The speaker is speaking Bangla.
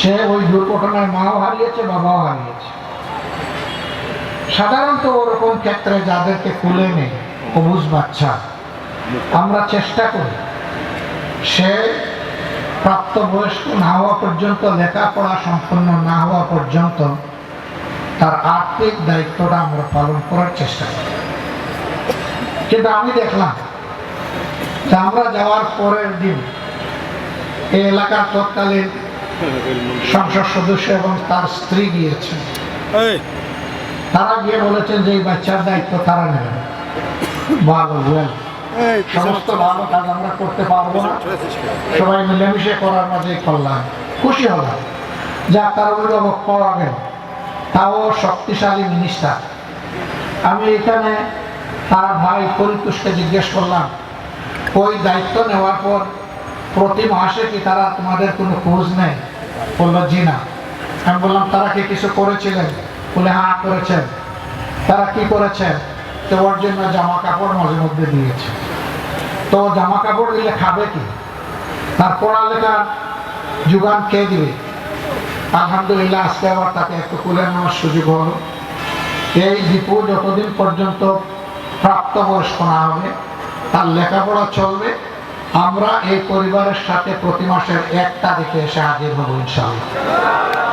সে ওই দুর্ঘটনায় মাও হারিয়েছে, বাবাও হারিয়েছে। সাধারণত ওরকম ক্ষেত্রে যাদেরকে কুলে নেই অবুজ বাচ্চা আমরা চেষ্টা করি। সে প্রাপ্তবয়স্ক না হওয়া পর্যন্ত, লেখাপড়া সম্পন্ন না হওয়া পর্যন্ত তার আর্থিক দায়িত্বটা আমরা পালন করার চেষ্টা করি। কিন্তু আমি দেখলাম যে আমরা যাওয়ার পরের দিন এই এলাকার তৎকালীন সংসদ সদস্য এবং তার স্ত্রী গিয়েছেন। তারা গিয়ে বলেছেন যে এই বাচ্চার দায়িত্ব তারা নেবেন ভালো ওয়েল সমস্ত ভালো কাজ আমরা করতে পারব না। সবাই মিলেমিশে করার মাঝে করলাম। খুশি হলাম। যা তার অভিভাবক পাওয়া তাও শক্তিশালী মিনিস্টার আমি এখানে তার ভাই পরিতুষকে জিজ্ঞেস করলাম ওই দায়িত্ব নেওয়ার পর প্রতি মাসে কি তারা তোমাদের কোনো খোঁজ নেই বলল, জি না। আমি বললাম, তারা কি কিছু করেছিলেন? বলে হ্যাঁ করেছেন। তারা কি করেছেন? তো ওর জন্য জামা কাপড় মাঝে মধ্যে দিয়েছে। তো জামা কাপড় দিলে খাবে কি? তার পড়ালেখার যোগান কে দিবে? আলহামদুলিল্লাহ, আজকে আবার তাকে একটু কুলে নেওয়ার সুযোগ হলো। এই দীপু যতদিন পর্যন্ত প্রাপ্তবয়স্ক না হবে, তার লেখাপড়া চলবে। আমরা এই পরিবারের সাথে প্রতি মাসের এক তারিখে এসে হাজির হব ইনশাআল্লাহ।